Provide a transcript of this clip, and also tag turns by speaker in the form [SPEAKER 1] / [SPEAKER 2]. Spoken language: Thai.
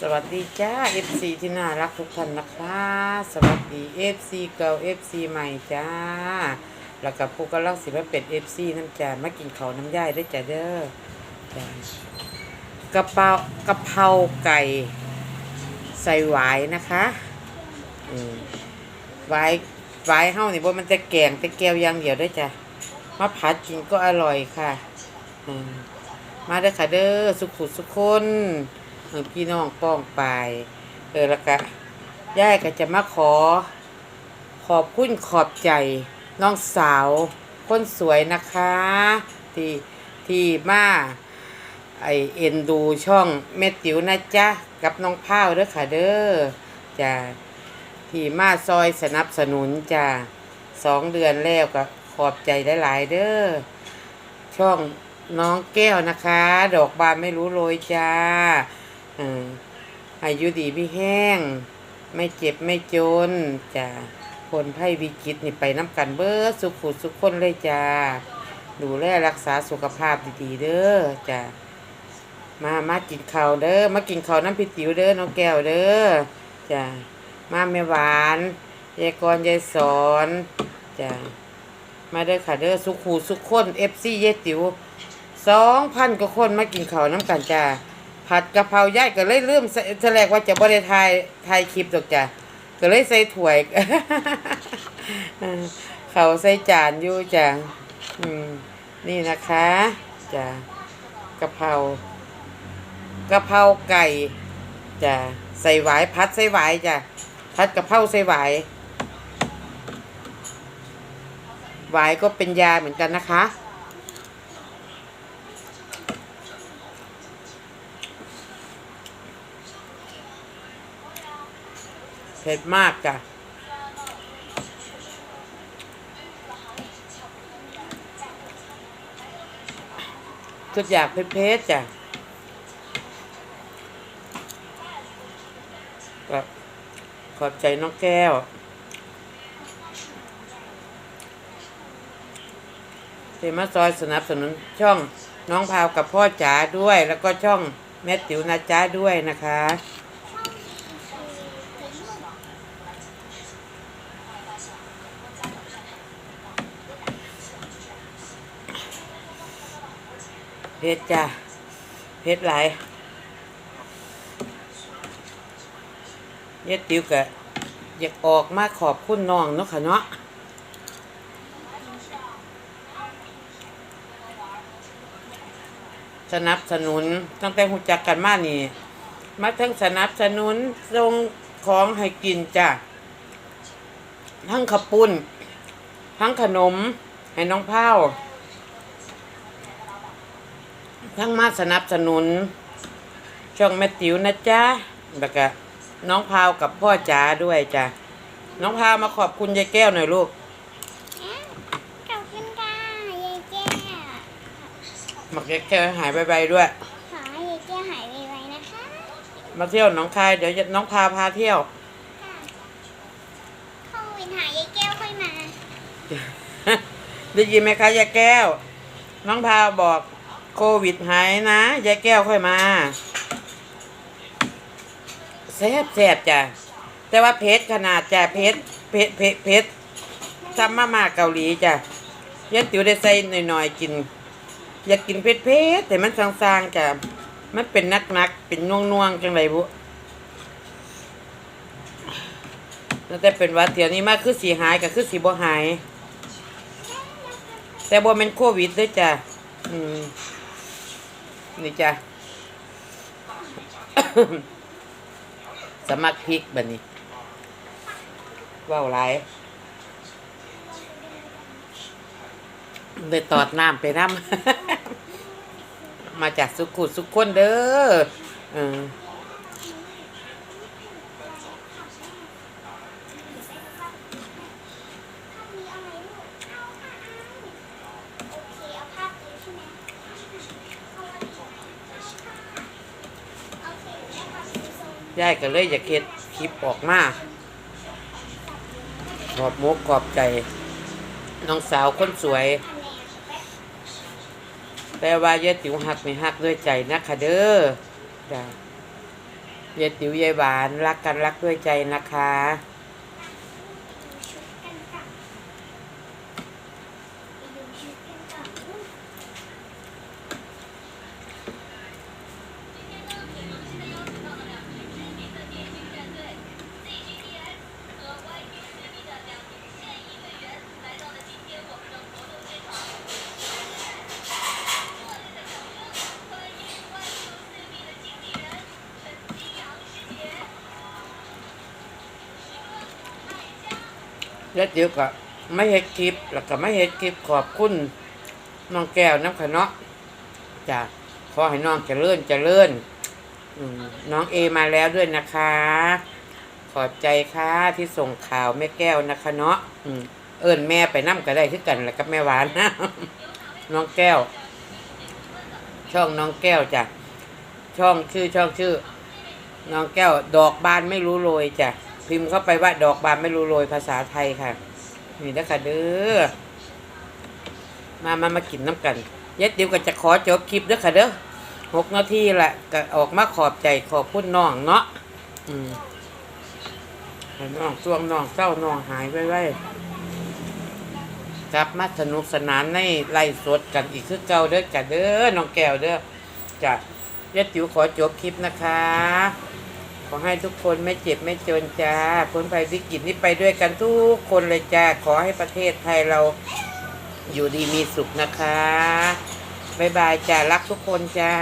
[SPEAKER 1] สวัสดีจ้า FC ที่น่ารักทุกท่านนะคะ สวัสดี FC เก่า FC ใหม่จ้า แล้วกับผู้กำลังสิมาเป็น FC น้ำจ้ามากินเขาน้ำย่ายได้จ้าเด้อกระเปากระเพราไก่ใส่หวายนะคะหวายหวายเฮานี่บ่มันจะแกงแต่แก้วยางเดียวได้จ้ะมาผัดกินก็อร่อยค่ะมมาเด้อค่ะเด้อสุขุสุขคน พี่น้องป้องไปายเออแล้วก็ย่ายก็จะมาขอ ขอบคุณขอบใจน้องสาวคนสวยนะคะ ที่ที่มาไอเอ็นดูช่องเม็ดติ๋วนะจ๊ะ กับน้องพ้าวเด้อค่ะเด้อจ้ะที่มาซอยสนับสนุนจ้ะสองเดือนแล้วก็ขอบใจหลาย ๆ เด้อช่องน้องแก้วนะคะ ดอกบานไม่รู้โรยจ้า อายุดีไม่แห้ง ไม่เจ็บไม่จนจ้าคนไข้วิกฤตนี่ไปน้ำกันเบิดสุขุสุขคนเลยจ้าดูแลรักษาสุขภาพดีๆเด้อจ้ามามากินข้าวเด้อมากินข้าวน้ำพิติ๋วเด้อน้องแก้วเด้อจ้ามาแม่หวานยายกรยายสอนจ้ามาเด้อค่ะเด้อสุขูสุขคนเอฟซีเยติ๋วสองพันกว่าคนมากินข้าวน้ำกันจ้า ผัดกะเพราย่ายก็เลยเริ่มแสดงว่าจะบ่ได้ถ่ายถ่ายคลิปดอกจ้ะก็เลยใส่ถ้วย เขาใส่จานอยู่จ้ะอืมนี่นะคะจ้ะกะเพรากะเพราไก่จ้ะใส่หวายพัดใส่หวายจ้ะพัดกะเพราใส่หวายหวายก็เป็นยาเหมือนกันนะคะ เผ็ดมากจ้ะทุกอยางเผ็ดๆจ้ะก็ขอบใจน้องแก้ว เทมาซอยสนับสนุนช่องน้องพาวกับพ่อจ๋าด้วย แล้วก็ช่องแม่ติ๋วนาจ้าด้วยนะคะ เพชรจ้ะเพชรหลายเย็ดติ๋วกะอยากออกมาขอบคุณน้องเนาะค่ะเนาะสนับสนุนตั้งแต่หูจักกันมานี่ มาทั้งสนับสนุนส่งของให้กินจ้ะทั้งขาวปุ้นทั้งขนม ให้น้องเผา ทั้งมาสนับสนุน ช่องแม่ติ๋วนะจ๊ะแล้วก็น้องพาวกับพ่อจ๋าด้วยจ้ะน้องพาวมาขอบคุณยายแก้วหน่อยลูก
[SPEAKER 2] ขอบคุณค่ะยายแก้ว
[SPEAKER 1] หมักยายแก้วให้หายไปๆด้วย
[SPEAKER 2] ขอให้ยายแก้วหายไวๆนะคะ
[SPEAKER 1] มาเที่ยวหนองคายเดี๋ยวจะน้องพาพาเที่ยว
[SPEAKER 2] ค่ะโควิดหายายแก้วค่อยมา
[SPEAKER 1] ได้ยินไหมคะยายแก้ว น้องพาวบอก โควิดหายนะยายแก้วค่อยมาแซ่บแซ่บจ้ะแต่ว่าเพชรขนาดจ้ะเพชรเพชรเพชรเพชรทำมามาเกาหลีจ้ะยายติ๋วได้ใส่หน่อยๆกิน อยากกินเผ็ดเพชรแต่มันซางๆจ้ะมันเป็นนักๆเป็นน่วงๆจังไรบุแล้วแต่เป็นวัดเดี๋ยวนี้มากคือสีหายกับคือสีบ่หาย แต่บ่เป็นโควิดเด้วยจ้ะ อืม นี่จ้ะสมัครพริกบัดนี้ว้าวไลายเลยตอดน้ำไปน้ำมาจากสุขุดสุขคนเด้อเออ
[SPEAKER 2] มีอะไรลูกเอาค่ะโอเคเอาภาพนี้ใช่ไหมเอาอันนี้โอเคแม่ขอสีส้ม
[SPEAKER 1] ยายก็เลยอยากเก็ดคลิปออกมาขอบมุกขอบใจ น้องสาวคนสวย
[SPEAKER 2] แนนแป๊บ
[SPEAKER 1] แต่ว่ายายติ๋วหักไม่หักด้วยใจนะคะเด้อจ้ะยายติ๋วยายหวานรักกันรักด้วยใจนะคะ
[SPEAKER 2] ดูชุดกันก่อนไปดูชุดกันก่อนลูก
[SPEAKER 1] ยายติ๋วก็ไม่เฮ็ดคลิป แล้วก็ไม่เฮ็ดคลิปขอบคุณน้องแก้วน้ำขะเนาะจ้ะขอให้น้องเจริญเจริญน้องเอมาแล้วด้วยนะคะ ขอบใจค่ะที่ส่งข่าวแม่แก้วนะคะเนาะเอิ้นแม่ไปนั่ก็ได้คือกันแหละกับแม่หวานนะน้องแก้ว ช่องน้องแก้วจ้ะช่องชื่อช่องชื่อ น้องแก้ว ดอกบานไม่รู้โรยจ้ะ พิมพ์เข้าไปว่าดอกบานไม่รู้โรยภาษาไทยค่ะ นี่นะคะเด้อ มามามากินน้ำกันย็ดเดียวก็จะขอจบคลิปเด้อค่ะเด้อหกนาทีละก็ออกมาขอบใจขอบคุณน้องเนาะ อืมน้องช่วงน้องเศร้าน้องหายไว้กลับมาสนุกสนานในไล่สดกันอีกคือเก่าเด้อจ้ะเด้อน้องแก้วเด้อจ้ะย็ดจิ๋วขอจบคลิปนะคะ ขอให้ทุกคนไม่เจ็บไม่จนจ้าพ้นภัยวิกฤตนี้ไปด้วยกันทุกคนเลยจ้า ขอให้ประเทศไทยเราอยู่ดีมีสุขนะคะ บ๊ายบายจ้า รักทุกคนจ้า